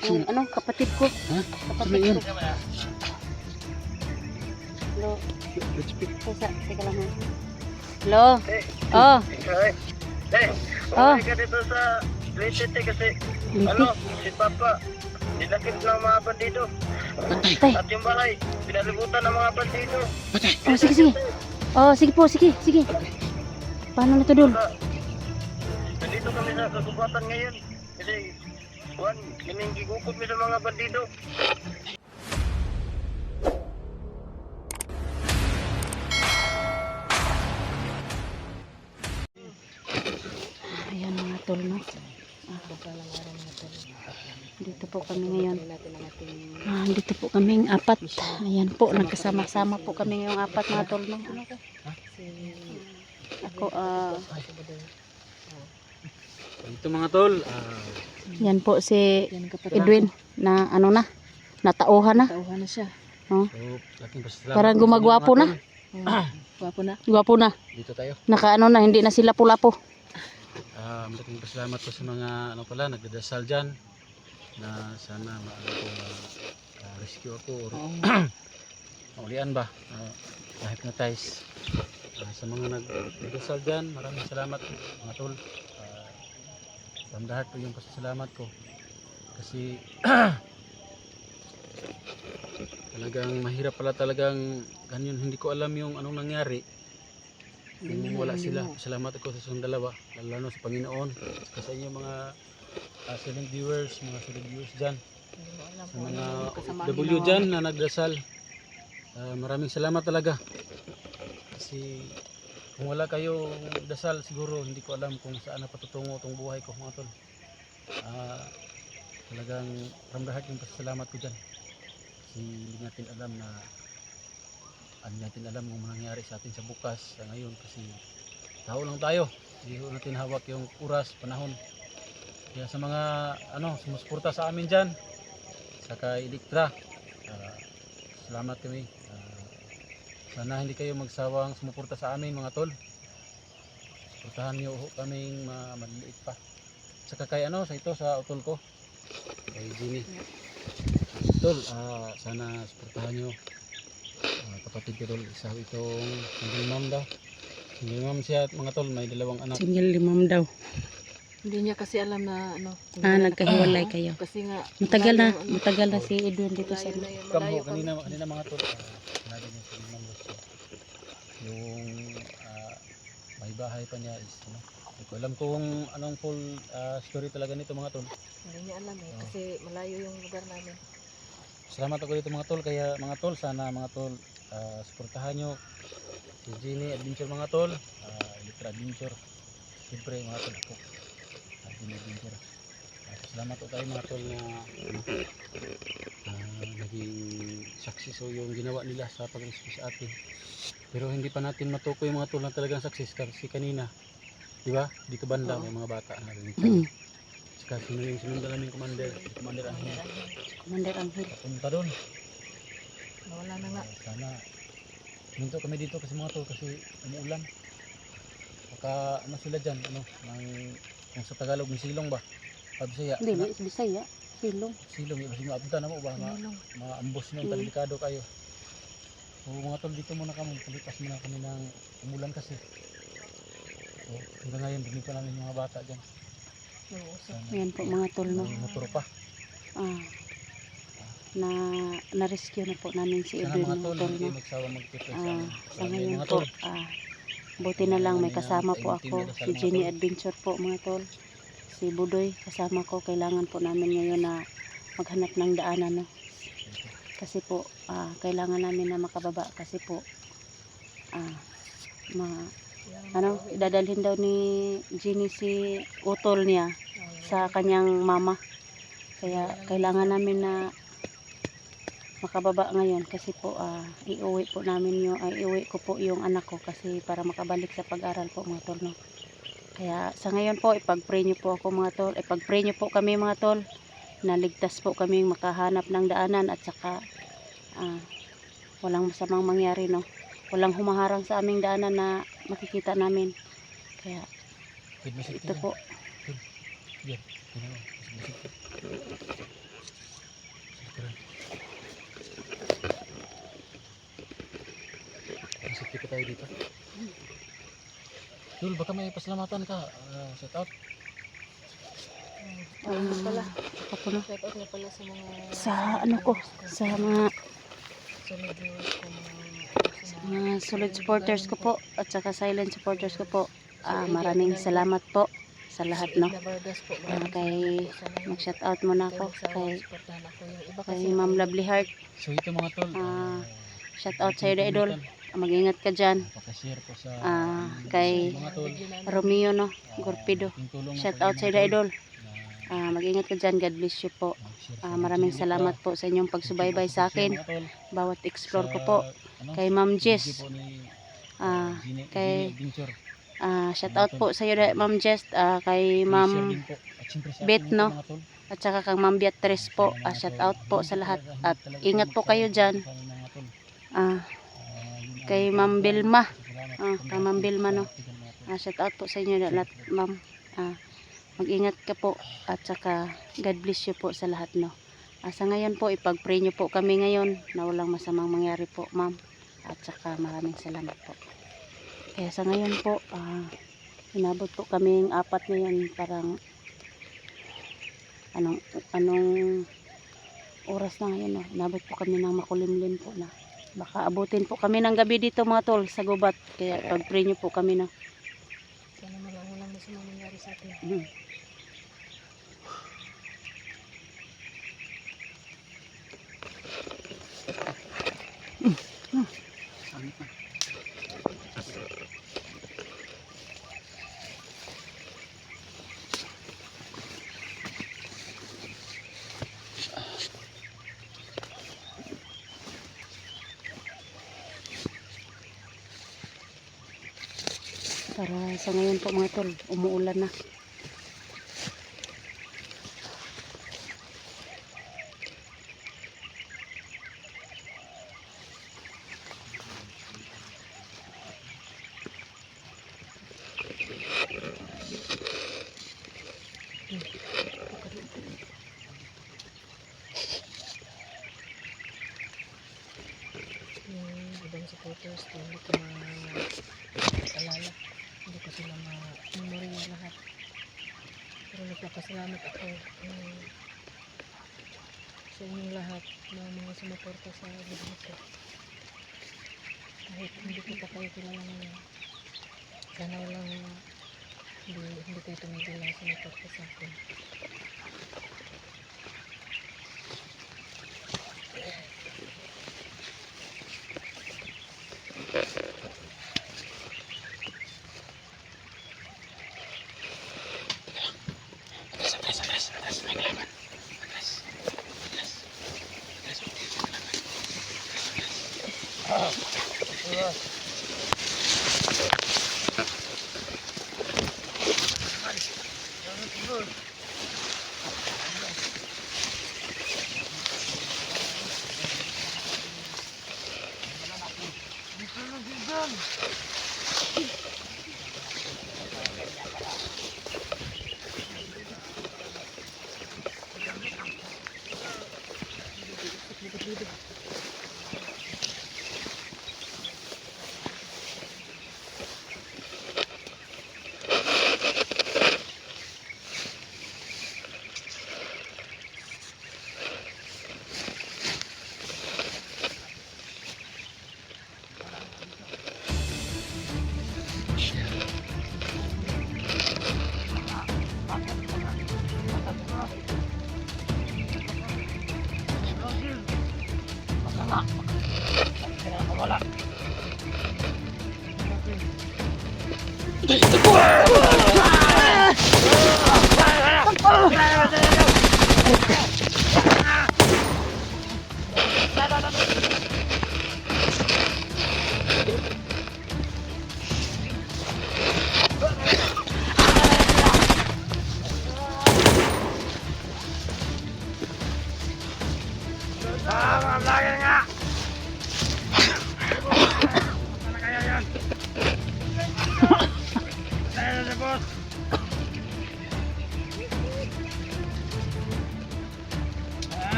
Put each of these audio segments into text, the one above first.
Yung ano, kapatid ko. Ha? Kapatid yun? ko. Hello. Let's pick. Teka lang. Hello. Oh, Eh, eh, Oh. umuwi ka dito sa Trinity kasi ano, si Papa, nilakip ng mga bandido. Tay. At yung bahay, pinalibutan ng mga bandido. Oh, sige, sige. Oh, sige po, sige, sige. Paano na to dun? Saka, nandito kami sa kagubatan ngayon. Kasi, Juan, kaming gigukot mi sa mga bandido. Ayan mga tol, no? Ah, dito po kami ngayon. Ah, dito po kaming apat. Ayan po, nagkasama-sama po kami ngayong apat mga tol, no? Ako, ah, Ito mga tol. ah, yan po si Edwin na ano na, natauhan na. Tauhan na siya. Oh, so, Parang po sa gumagwapo inyo, na. tol. Gwapo na. gwapo na. Dito tayo. Naka ano na, hindi na sila pula-po. Ah, malaking pasalamat po sa mga ano pala, nagdadasal dyan na sana maano ko ma rescue ako or maulian ba uh, na-hypnotize Ah, sa mga nagdadasal dyan maraming salamat mga tol uh, from the heart po yung pasasalamat ko. Kasi talagang mahirap pala talagang ganyan. Hindi ko alam yung anong nangyari. Kung wala sila salamat ako sa isang dalawa. Lalo na sa Panginoon. Sa inyo mga uh, silent viewers mga silent viewers dyan. Sa mga W dyan na nagdasal. Ah, maraming salamat talaga. Kasi kung wala kayo dasal siguro hindi ko alam kung saan na patutungo itong buhay ko mga tol. Ah, talagang heart yung pasalamat ko dyan. Kasi hindi natin alam na hindi natin alam kung mangyayari sa atin sa bukas sa ngayon kasi tao lang tayo. Hindi natin hawak yung oras, panahon. Kaya sa mga ano, sumusuporta sa amin dyan sa kay Electra ah, salamat kami sana hindi kayo magsawang sumuporta sa amin mga tol suportahan niyo ho kaming ma maliliit pa saka kay ano sa ito sa utol ko kay Jenny tol ah, sana suportahan niyo Ah, kapatid ko tol isa itong single mom daw single mom siya at mga tol may dalawang anak Single limam daw. Hindi niya kasi alam na ano. Ah, wala- nagkahiwalay kayo. Kasi nga. Matagal na, malayo, ano, matagal na si Edwin dito sa na malayo kanina, kanina mga tol, uh, sinabi niya sa Imam Gusto, yung ah, may bahay pa niya is, ano, hindi ko alam kung anong full ah, story talaga nito mga tol. Hindi niya alam eh. Oo. Kasi malayo yung lugar namin. Salamat ako dito mga tol, kaya mga tol, sana mga tol, ah, suportahan nyo si Genie Adventure mga tol, uh, Electra Adventure, siyempre mga tol ako, uh, Genie Adventure. Ah, salamat po tayo mga tol na ah, naging success yung ginawa nila sa pag-rescue sa atin. Pero hindi pa natin matukoy yung mga tol na talagang success kasi kanina, di ba? Dito banda Oo. may mga bata na rin. Mm. Saka sinunod sinunod namin commander, commander Angel. Commander Angel. Punta doon. Nawala na nga. Sana minto kami dito kasi mga tol kasi umuulan baka ano sila dyan ano ng kung sa Tagalog may silong ba Pabisaya Hindi, Bisaya. Silong. silong yung kasi maapunta na mo ba ma, maambos na yung delikado kayo so mga tol dito muna kami. Palipas muna kami ng umulan kasi. So hanggang ngayon hindi pa namin yung mga bata dyan. Sana. Ayan po mga tol, no? may motor pa. Ah, na na-rescue na po namin si sana Edwin mga mga tol tol, hindi no? magsawa mag-tip sa Ah, amin. sa ngayon mga po, tol. ah, buti na lang may kasama po ako, si Jenny Adventure po mga tol. Si Budoy, kasama ko, kailangan po namin ngayon na maghanap ng daanan, no? Kasi po, ah, kailangan namin na makababa kasi po, ah, ma, ano, dadalhin daw ni Jenny si utol niya sa kanyang mama. Kaya kailangan namin na makababa ngayon kasi po ah, iuwi po namin yung ay iuwi ko po yung anak ko kasi para makabalik sa pag-aral po mga tol no. Kaya sa ngayon po ipag-pray niyo po ako mga tol, ipag-pray niyo po kami mga tol naligtas po kami makahanap ng daanan at saka uh, walang masamang mangyari no walang humaharang sa aming daanan na makikita namin kaya ito po Masakit tayo dito. Dul, baka may pasalamatan ka. Uh, shout out. Ano pala. Ako po no. Shout out na pala sa mga Sa ano ko, sa mga, sa mga solid supporters ko po at saka silent supporters ko po. Ah, maraming salamat po sa lahat no. Ah, kay mag-shout out muna ako kay kay Ma'am Lovely Heart. So ito mga tol. Ah, shout out sa iyo idol. Mag-ingat ka diyan. Pakashare ko sa Ah, kay. Romeo no, Gorpido. Shout out sa iyo idol. Ah, mag-ingat ka diyan. God bless you po. sa maraming salamat po sa inyong pagsubaybay sa akin. Bawat explore ko po. Kay Ma'am Jess. Gine- kay-. Ah, shout out po sa iyo Ma'am Jess, ah, kay Ma'am Bet, no? at saka kang Ma'am Beatrice po. Ah, shout out po sa lahat at ingat po kayo diyan. Ah, kay Ma'am Bilma. Ah, kay Ma'am Bilma, no? ah, shout out po sa inyo lahat, Ma'am. Ah, mag-ingat ka po at saka God bless you po sa lahat no. Ah, sa ngayon po ipag-pray niyo po kami ngayon na walang masamang mangyari po, Ma'am. At saka maraming salamat po. Kaya sa ngayon po, ah, inabot po kaming apat ngayon parang anong anong oras na ngayon no? inabot po kami ng makulimlim po na baka abutin po kami ng gabi dito mga tol sa gubat kaya pag pray niyo po kami na Sana malang walang masamang mangyari sa atin. mm. Para sa ngayon po mga tol umuulan na Yung ibang supporters ko, hindi ko ma-alala. Hindi ko sila ma-memory yung lahat. Pero nagpapasalamat ako um, sa inyong lahat na mga sumuporta sa video ko. Kahit hindi ko pa kayo kilala ngayon. Sana walang hindi, hindi kayo tumigil na sumuporta sa akin. Bye.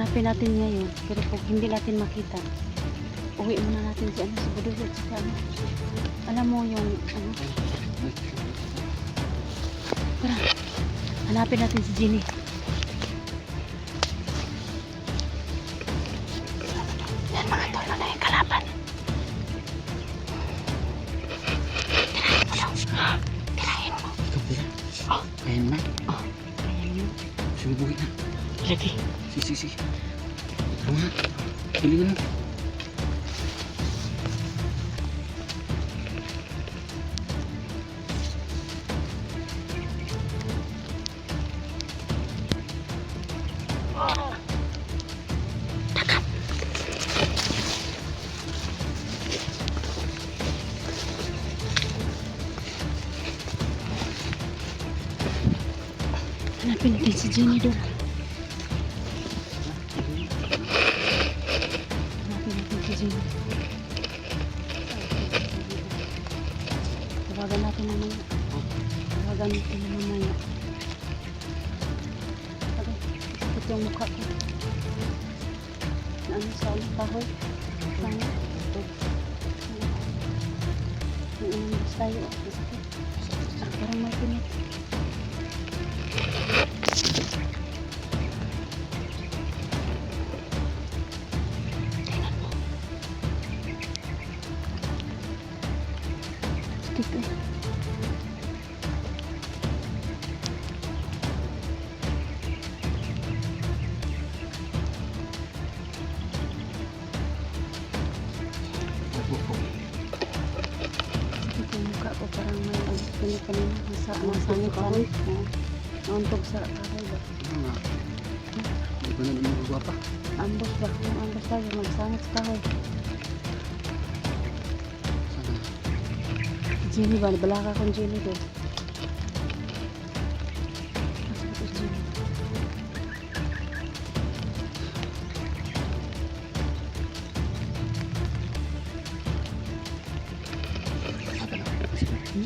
hanapin natin ngayon. Pero pag hindi natin makita, uwi muna natin si ano, si Budoy at saka ano. Alam mo yung ano, tara. Hanapin natin si Jenny. Yan mga tolo na yung kalaban. Tirahin mo. Ikaw pala. Ayan na. Ayan yun. Subuhin na. Lagi. Si, si, si. Nga. Pilingan mo. Hanapin natin si Jenny doon. Sakit eh. Opo, opo. Sakit yung mukha ko. Parang Jenny ba? Balaka kong Jenny ko Jenny? Ata na. Hmm?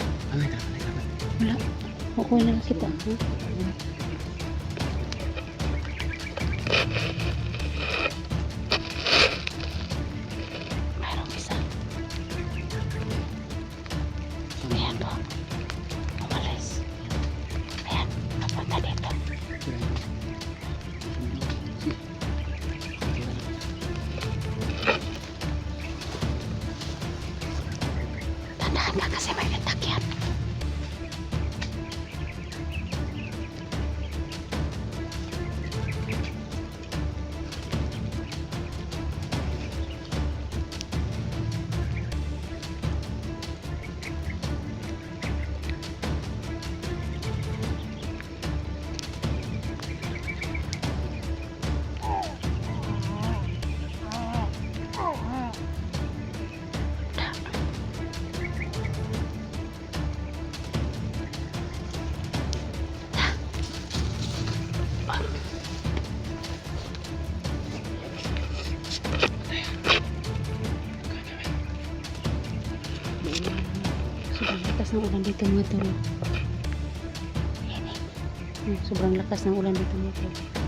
Dito mga tol. Sobrang lakas ng ulan dito mga tol.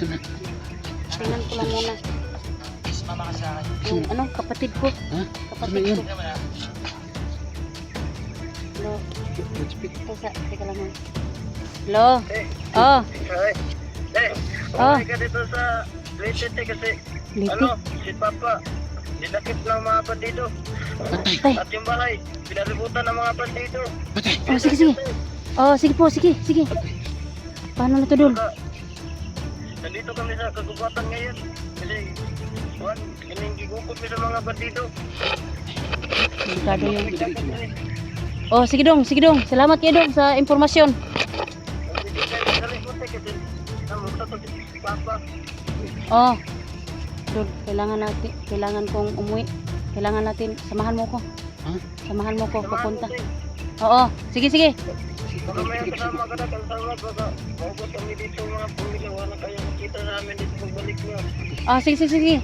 Saan na? Tingnan ko lang muna. Yung, ano, kapatid ko. Ha? Kapatid Sino ko. Hello. Let's speak. Ito sa, teka lang. ha. Hello. Eh, Oh, eh, eh, Ah. umuwi ka dito sa Leyte kasi Liti. ano, si Papa, dinakip ng mga bandido. Tay. At yung bahay, pinalibutan ng mga bandido. Oh, sige, sige. Oh, sige po, sige, sige. Paano na to, Dol? Nandito kami sa kagubatan ngayon. Kasi, Juan, kining gigukot sa mga bandido. Delikado kami. Oh, sige dong, sige dong. Salamat kayo dong sa impormasyon. Oh. Dol, kailangan natin, kailangan kong umuwi. Kailangan natin, samahan mo ko. Ha? Samahan mo ko, papunta. Oo, sige, sige. Baka may kasama ka na, kalsawag, baka maugot kami dito mga pamilya. Wala kayo makita namin dito pagbalik nyo. Ah, sige, sige, sige.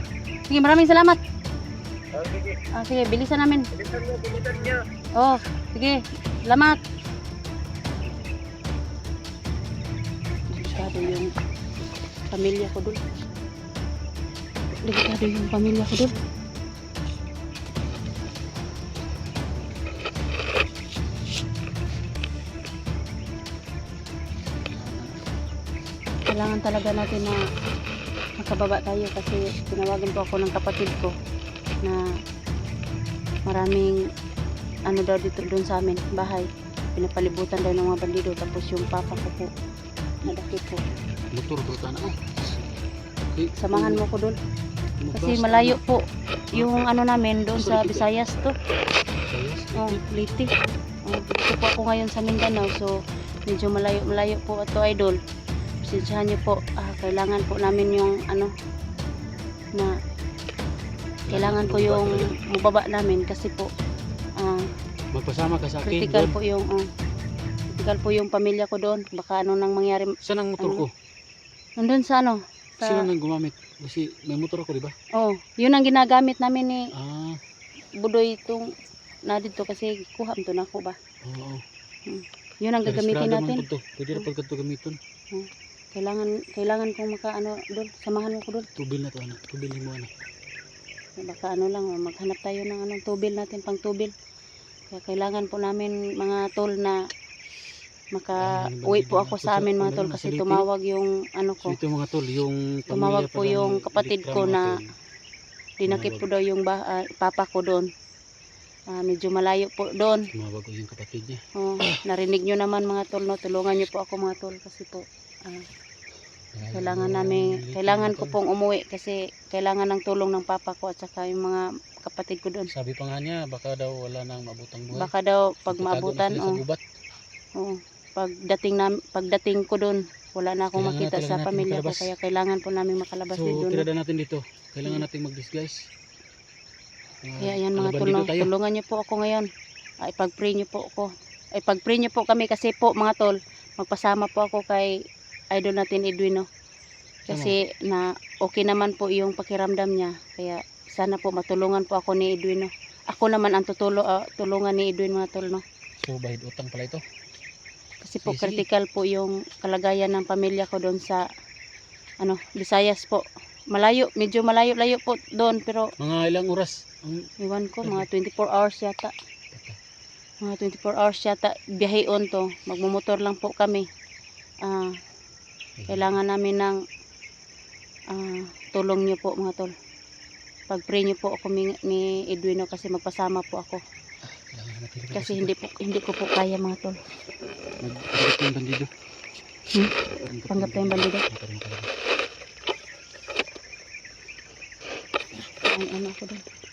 Sige, maraming salamat. Ah, sige, Ah, sige, bilisan namin. bilisan bilisan nyo. Oh, sige. Salamat. Delikado yung pamilya ko dun. Delikado yung pamilya ko dun. Kailangan talaga natin na makababa tayo kasi tinawagan po ako ng kapatid ko na maraming ano daw dito doon sa amin, bahay. Pinapalibutan daw ng mga bandido tapos yung papa ko po nadakit po. Motor bro na oh. Okay. Samahan mo ko doon kasi malayo po yung ano namin doon sa Visayas to. Oh, Liti. Oh, dito po ako ngayon sa Mindanao so medyo malayo malayo po ito idol. Pasensyahan niyo po. Ah, kailangan po namin yung ano na kailangan ko yung mababa namin kasi po ah, Magpasama ka sa akin. critical doon. po yung oh, critical po yung pamilya ko doon. Baka ano nang mangyari Saan ang motor Ano? ko? nandun sa ano sa Sino nang gumamit? Kasi may motor ako, di ba? oh, yun ang ginagamit namin ni Ah, Budoy itong na dito kasi kuha to na ako ba. oo. Yun ang gagamitin natin. po. Pwede na pagkat to gamiton. Kailangan kailangan kong maka ano doon, samahan mo ko doon. Tubil na to, anak. Tubil mo, anak. Baka ano lang, maghanap tayo ng anong tubil natin, pang tubil. Kaya kailangan po namin mga tol na maka uwi po ako sa amin mga tol kasi tumawag yung ano So ko. ito mga tol, yung Tumawag po yung kapatid ko na. Dinakip po daw yung bah- ah, papa ko doon. Ah, medyo malayo po doon. Tumawag ko yung kapatid niya. Oh, narinig nyo naman mga tol, no? tulungan nyo po ako mga tol kasi po ah, kailangan namin, kailangan ko pong umuwi kasi kailangan ng tulong ng papa ko at saka yung mga kapatid ko doon. Sabi pa nga niya, baka daw wala nang mabutang buhay. Baka daw pag na maabutan, oh, oh, pagdating na, pagdating ko doon, wala na akong Kailangan makita talaga sa pamilya ko kaya kailangan po namin makalabas So, din doon. tirada natin dito. Kailangan Hmm. nating mag-disguise. Ah, Kaya yan mga tayo. tulungan nyo po ako ngayon. Ay, pag-pray nyo po ako. Ay, pag-pray nyo po kami kasi po mga tol, magpasama po ako kay idol natin Edwin, no? Kasi na okay naman po yung pakiramdam niya. Kaya sana po matulungan po ako ni Edwin, no? Ako naman ang tutulo, ah, tulungan ni Edwin mga tol, no? So, bahid utang pala ito. Kasi po sige. critical po yung kalagayan ng pamilya ko doon sa ano, Visayas po. Malayo, medyo malayo-layo po doon pero Mga ilang oras. Ang iwan ko mga 24 hours yata. Mga 24 hours yata biyaheon to. Magmumotor lang po kami. Ah, kailangan namin ng ah, tulong niyo po mga tol. Pag-pray niyo po ako ni, Edwino kasi magpasama po ako. Kasi hindi po hindi ko po kaya mga tol. Magpanggap yung bandido. Hmm? Panggap tayong bandido. Ang ano ako doon.